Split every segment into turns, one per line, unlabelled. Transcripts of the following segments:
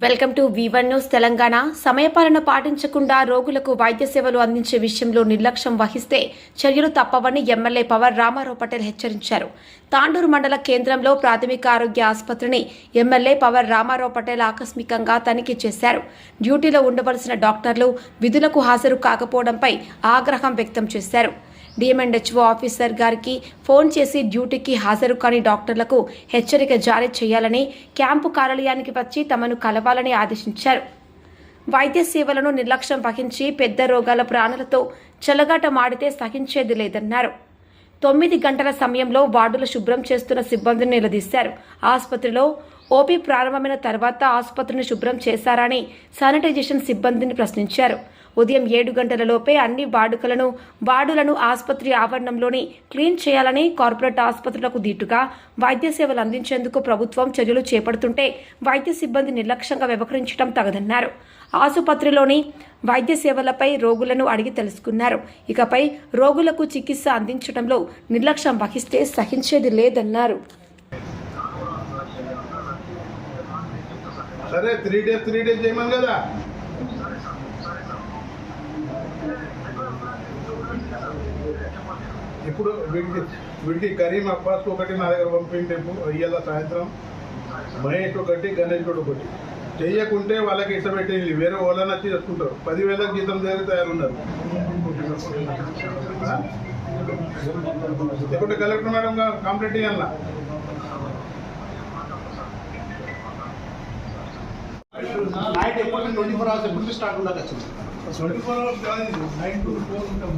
Welcome to వివన్ news Telangana. సమయపాలన పాటించకుండా రోగులకు వైద్య సేవలు అందించే విషయంలో నిర్లక్ష్యం వహిస్తే చర్యలు తప్పవని ఎమ్మెల్యే పవర్ రామారావు పటేల్ హెచ్చరించారు. తాండూరు మండల కేంద్రంలో ప్రాథమిక ఆరోగ్య ఆసుపత్రిని ఎమ్మెల్యే పవర్ రామారావు పటేల్ ఆకస్మికంగా తనిఖీ చేశారు. డ్యూటీలో ఉండవలసిన డాక్టర్లు విధులకు హాజరు కాకపోవడంపై ఆగ్రహం వ్యక్తం చేశారు. డిఎంఎండ్హెచ్ఓ ఆఫీసర్ గారికి ఫోన్ చేసి డ్యూటీకి హాజరు కాని డాక్టర్లకు హెచ్చరిక జారీ చేయాలని క్యాంపు కార్యాలయానికి వచ్చి తమను కలవాలని ఆదేశించారు. వైద్య సేవలను నిర్లక్ష్యం వహించి పెద్ద రోగాల ప్రాణులతో చెలగాట మాడితే సహించేది లేదన్నారు. తొమ్మిది గంటల సమయంలో వార్డులు శుభ్రం చేస్తున్న సిబ్బందిని నిలదీశారు. ఆసుపత్రిలో ఓపీ ప్రారంభమైన తర్వాత ఆసుపత్రిని శుభ్రం చేశారని శానిటైజేషన్ సిబ్బందిని ప్రశ్నించారు. ఉదయం ఏడు గంటలలోపే అన్ని వాడుకలను వార్డులను ఆసుపత్రి ఆవరణంలోని క్లీన్ చేయాలని కార్పొరేట్ ఆసుపత్రులకు దీటుగా వైద్య సేవలు అందించేందుకు ప్రభుత్వం చర్యలు చేపడుతుంటే వైద్య సిబ్బంది నిర్లక్ష్యంగా వ్యవహరించడం తగదన్నారు. ఆసుపత్రిలోని వైద్య సేవలపై రోగులను అడిగి తెలుసుకున్నారు. ఇకపై రోగులకు చికిత్స అందించడంలో నిర్లక్ష్యం వహిస్తే సహించేది లేదన్నారు.
సరే త్రీ డేస్ త్రీ డేస్ చేయమని కదా. ఇప్పుడు వీడికి వీడికి కరీం అబ్బాస్ ఒకటి నా దగ్గర పంపింటే ఇయ్యాల సాయంత్రం. మహేష్ ఒకటి గణేష్ ఒకటి. చేయకుంటే వాళ్ళకి ఇష్టపెట్టేది వేరే వాళ్ళని వచ్చి చేసుకుంటారు. పదివేలకు జీతం దగ్గర తయారున్నారు. ఆ? లేకుంటే కలెక్టర్ మేడం కంప్లైంట్ ఇవ్వాలా
నైట్ ఎప్పుడు ట్వంటీ ఫోర్ అవర్స్ ఎప్పుడు స్టార్ట్ ఉండదు వచ్చింది
ట్వంటీ ఫోర్ అవర్స్ కాదు ఇది. నైన్ టు ఫోర్ ఉంటాం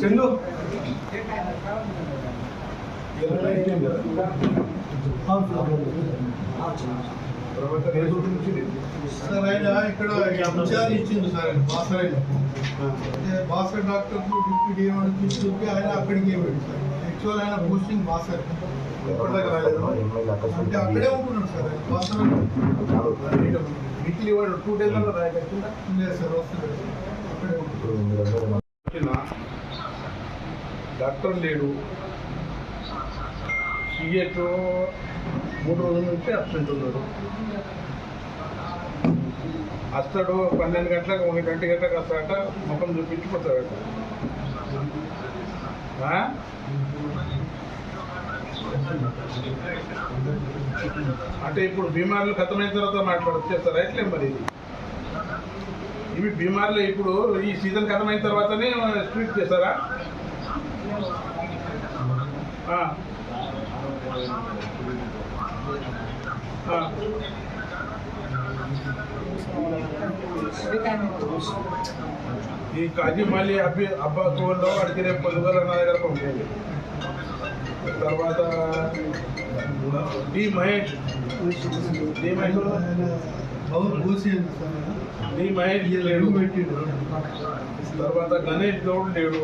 చందు
ఇలా నైట్ ఏం కదా? తర్వాత రేపు నుంచి
సార్ ఆయన ఇక్కడ ఇన్ఛార్జ్ ఇచ్చింది సార్ ఆయన భాస్కర్ ఆయన. అంటే భాస్కర్ డాక్టర్ డిప్యూటీ ఏమని తీసుకుంటే ఆయన అక్కడికి వెళ్ళాడు సార్. యాక్చువల్ ఆయన పోస్టింగ్ భాస్కర్.
ఎప్పటిదాకా రాలేదు?
అంటే అక్కడే ఉంటున్నాడు సార్ ఆయన భాస్కర్
వీక్లీ వాడు టూ డేస్ అలా రాయకుండా
లేదు సార్ వస్తున్నాడు అక్కడే ఉంటున్నాడు.
డాక్టర్ లేడు. మూడు రోజుల నుంచి అబ్సెంట్ ఉన్నాడు వస్తాడు పన్నెండు గంటలకు ఒక గంట గంటలకు వస్తాడట ముఖం చూపించిపోతాడట అంటే ఇప్పుడు బీమార్లు ఖతమైన తర్వాత మాట్లాడు చేస్తారా మరి? ఇది ఇవి బీమార్లు ఇప్పుడు ఈ సీజన్ ఖతమైన తర్వాతనే స్ట్రీట్ చేస్తారా? ఈ కాజీ మళ్ళీ అబ్బి అబ్బా తోలో వాడికి రేపు పొద్దుగల నా దగ్గర పంపించండి తర్వాత డి మహేష్. డి మహేష్
ఆయన బాబు భూసేన్ సార్ ఆయన.
డి మహేష్
ఈయన
లేడు.
లెగ్ పెట్టిండు.
తర్వాత గణేష్ గౌడ్ లేడు.